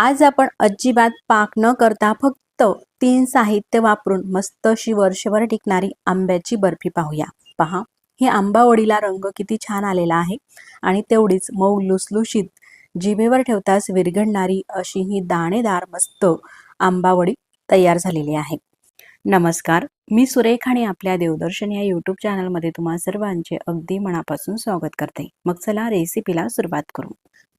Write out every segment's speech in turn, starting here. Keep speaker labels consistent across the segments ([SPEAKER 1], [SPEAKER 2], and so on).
[SPEAKER 1] आज आपण अजिबात पाक न करता फक्त तीन साहित्य वापरून मस्त अशी वर्षभर टिकणारी आंब्याची बर्फी पाहूया. पहा हे आंबावडीला रंग किती छान आलेला आहे आणि तेवढीच मऊ लुसलुशीत जिभेवर ठेवताच विरघळणारी अशी ही दाणेदार मस्त आंबावडी तयार झालेली आहे. नमस्कार मी सुरेख आणि आपल्या देवदर्शन या यूट्यूब चॅनलमध्ये तुम्हा सर्वांचे अगदी मनापासून स्वागत करते. मग चला रेसिपीला सुरुवात करू.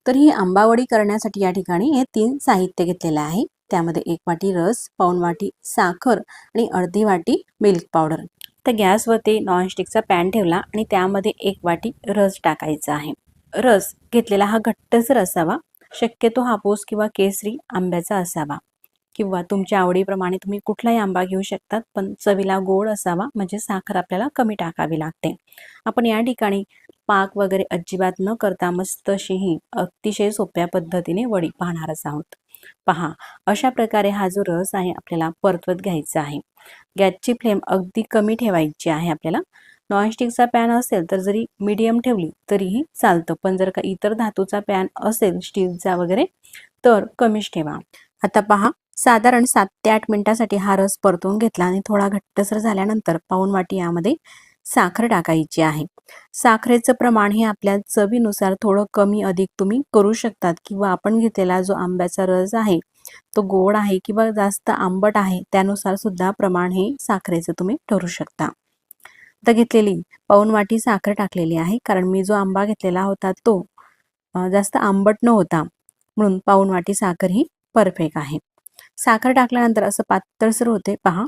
[SPEAKER 1] तर ही आंबावडी करण्यासाठी या ठिकाणी हे तीन साहित्य घेतलेलं आहे. त्यामध्ये एक वाटी रस पाऊन वाटी साखर आणि अर्धी वाटी मिल्क पावडर तर गॅसवरती नॉनस्टिकचा पॅन ठेवला आणि त्यामध्ये एक वाटी रस टाकायचा आहे. रस घेतलेला हा घट्टसर असावा शक्यतो हापूस किंवा केसरी आंब्याचा असावा. किंवा तुमच्या आवडीप्रमाणे तुम्ही कुठलाही आंबा घेऊ शकतात पण चवीला गोड असावा म्हणजे साखर आपल्याला कमी टाकावी लागते. आपण या ठिकाणी पाक वगैरे अजिबात न करता मस्त अतिशय सोप्या पद्धतीने वडी पाहणारच आहोत. पहा अशा प्रकारे हा जो रस आहे आपल्याला परतवत घ्यायचा आहे. गॅसची फ्लेम अगदी कमी ठेवायची आहे आपल्याला. नॉनस्टिकचा पॅन असेल तर जरी मीडियम ठेवली तरीही चालतं. पण जर का इतर धातूचा पॅन असेल स्टीलचा वगैरे तर कमीच ठेवा. आता पहा साधारण सात ते आठ मिनिटासाठी हा रस परतून घेतला आणि थोडा घट्टसर झाल्यानंतर पाऊन वाटी यामध्ये साखर टाकायची आहे. साखरेचं प्रमाण हे आपल्या चवीनुसार थोडं कमी अधिक तुम्ही करू शकतात किंवा आपण घेतलेला जो आंब्याचा रस आहे तो गोड आहे किंवा जास्त आंबट आहे त्यानुसार सुद्धा प्रमाण हे साखरेचं तुम्ही ठरू शकता. आता घेतलेली पाऊन वाटी साखर टाकलेली आहे कारण मी जो आंबा घेतलेला होता तो जास्त आंबट न होता म्हणून पाऊन वाटी साखर ही परफेक्ट आहे. साखर टाकल्यानंतर असं पातळसर होते पहा.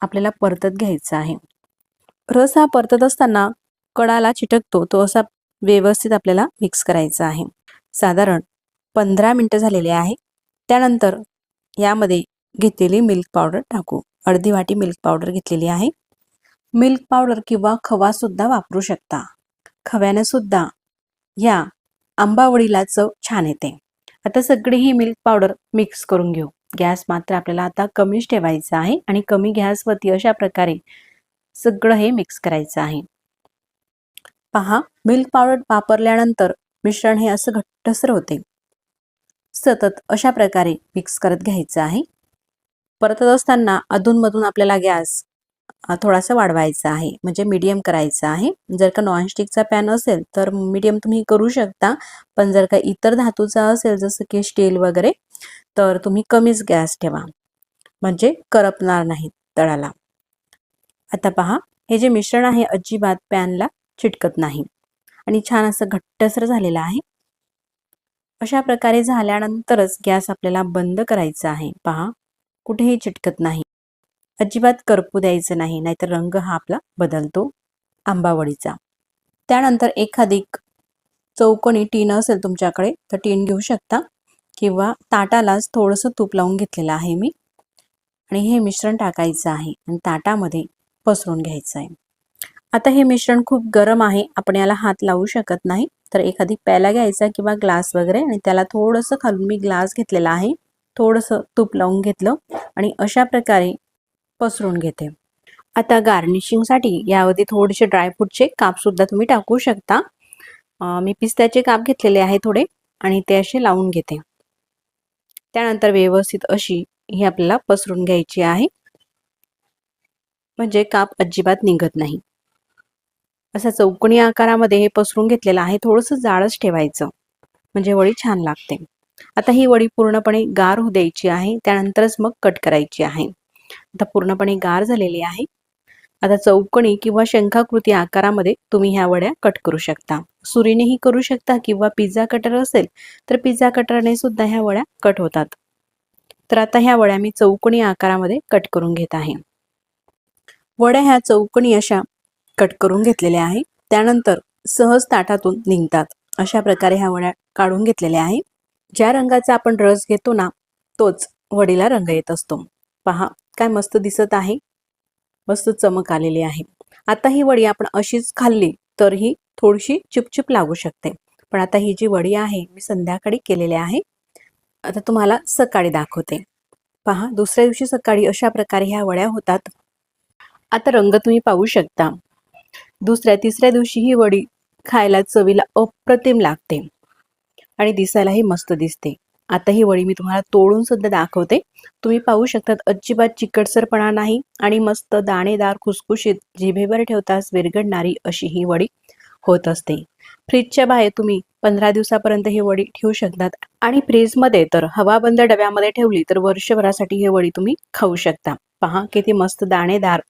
[SPEAKER 1] आपल्याला परतत घ्यायचं आहे. रस हा परतत असताना कडाला चिटकतो तो असा व्यवस्थित आपल्याला मिक्स करायचा आहे. साधारण पंधरा मिनटं झालेले आहे. त्यानंतर यामध्ये घेतलेली मिल्क पावडर टाकू. अर्धी वाटी मिल्क पावडर घेतलेली आहे. मिल्क पावडर किंवा खवासुद्धा वापरू शकता. खव्याने सुद्धा या आंबावडीला चव छान येते. आता सगळी ही मिल्क पावडर मिक्स करून घेऊ. गॅस मात्र आपल्याला आता कमीच ठेवायचा आहे आणि कमी गॅसवरती अशा प्रकारे सगळं हे मिक्स करायचं आहे. पहा मिल्क पावडर वापरल्यानंतर मिश्रण हे असं घट्टसर होते. सतत अशा प्रकारे मिक्स करत घ्यायचं आहे. परतत असताना अधूनमधून आपल्याला गॅस थोडासा वाढवायचा आहे. म्हणजे मीडियम करायचा आहे. जर का नॉनस्टिकचा पॅन असेल तर मीडियम तुम्ही करू शकता. पण जर का इतर धातूचा असेल जसं की स्टील वगैरे तर तुम्ही कमीच गॅस ठेवा. म्हणजे करपणार नाही तळाला. आता पहा हे जे मिश्रण आहे अजिबात पॅनला चिटकत नाही. आणि छान असं घट्टसर झालेलं आहे. अशा प्रकारे झाल्यानंतरच गॅस आपल्याला बंद करायचा आहे. पहा कुठेही चिटकत नाही. अजिबात करपू द्यायचं नाही नाहीतर रंग हा आपला बदलतो आंबावडीचा. त्यानंतर एखादी चौकोनी टीन असेल तुमच्याकडे तर टीन घेऊ शकता. किंवा ताटालाच थोडंसं तूप लावून घेतलेलं आहे मी. आणि हे मिश्रण टाकायचं आहे आणि ताटामध्ये पसरून घ्यायचं आहे. आता हे मिश्रण खूप गरम आहे आपण याला हात लावू शकत नाही. तर एखादी प्याला घ्यायचा किंवा ग्लास वगैरे आणि त्याला थोडंसं खालून मी ग्लास घेतलेला आहे. थोडंसं तूप लावून घेतलं आणि अशा प्रकारे पसरून घेते. आता गार्निशिंगसाठी यावरती थोडेसे ड्रायफ्रूटचे कापसुद्धा तुम्ही टाकू शकता. मी पिस्त्याचे काप घेतलेले आहे थोडे आणि ते असे लावून घेते. त्यानंतर व्यवस्थित अशी ही आपल्याला पसरून घ्यायची आहे. म्हणजे काप अजिबात निघत नाही. असा चौकणी आकारामध्ये हे पसरून घेतलेलं आहे. थोडंसं जाडच ठेवायचं. म्हणजे वडी छान लागते. आता ही वडी पूर्णपणे गार होऊ द्यायची आहे. त्यानंतरच मग कट करायची आहे. आता पूर्णपणे गार झालेली आहे. आता चौकणी किंवा शंखाकृती आकारामध्ये तुम्ही ह्या वड्या कट करू शकता. सुरीनेही करू शकता किंवा पिझ्झा कटर असेल तर पिझ्झा कटरने सुद्धा ह्या वड्या कट होतात. तर आता ह्या वड्या मी चौकणी आकारामध्ये कट करून घेत आहे. वड्या ह्या चौकणी अशा कट करून घेतलेल्या आहे. त्यानंतर सहज ताटातून निघतात. अशा प्रकारे ह्या वड्या काढून घेतलेल्या आहे. ज्या रंगाचा आपण रस घेतो ना तोच वडीला रंग येत असतो. पहा काय मस्त दिसत आहे. मस्त चमक आलेली आहे. आता ही वडी आपण अशीच खाल्ली तर ही थोडीशी चिपचिप लागू शकते. पण आता ही जी वडी आहे मी संध्याकाळी केलेली आहे. आता तुम्हाला सकाळी दाखवते. पहा दुसऱ्या दिवशी सकाळी अशा प्रकारे ह्या वड्या होतात. आता रंग तुम्ही पाहू शकता. दुसऱ्या तिसऱ्या दिवशी ही वडी खायला चवीला अप्रतिम लागते. आणि दिसायलाही मस्त दिसते. आता ही वडी मी तुम्हाला तोडून सुद्धा दाखवते. तुम्ही पाहू शकतात अजिबात चिकटसरपणा नाही आणि मस्त दाणेदार खुसखुशीत जिभेवर ठेवताच विरघडणारी अशी ही वडी होत असते. फ्रीजच्या बाहेर तुम्ही पंधरा दिवसापर्यंत ही वडी ठेवू शकतात आणि फ्रीजमध्ये तर हवाबंद डब्यामध्ये ठेवली तर वर्षभरासाठी ही वडी तुम्ही खाऊ शकता. पहा किती मस्त दाणेदार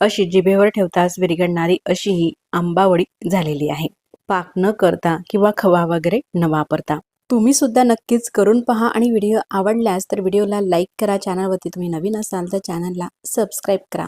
[SPEAKER 1] अशी जिभेवर ठेवताच विरघडणारी अशी ही आंबावडी झालेली आहे. पाक न करता किंवा खवा वगैरे न वापरता. तुम्ही सुद्धा नक्कीच करून पहा आणि व्हिडिओ आवडल्यास तर व्हिडिओला लाईक करा चॅनलवरती तुम्ही नवीन असाल तर चॅनलला सबस्क्राईब करा.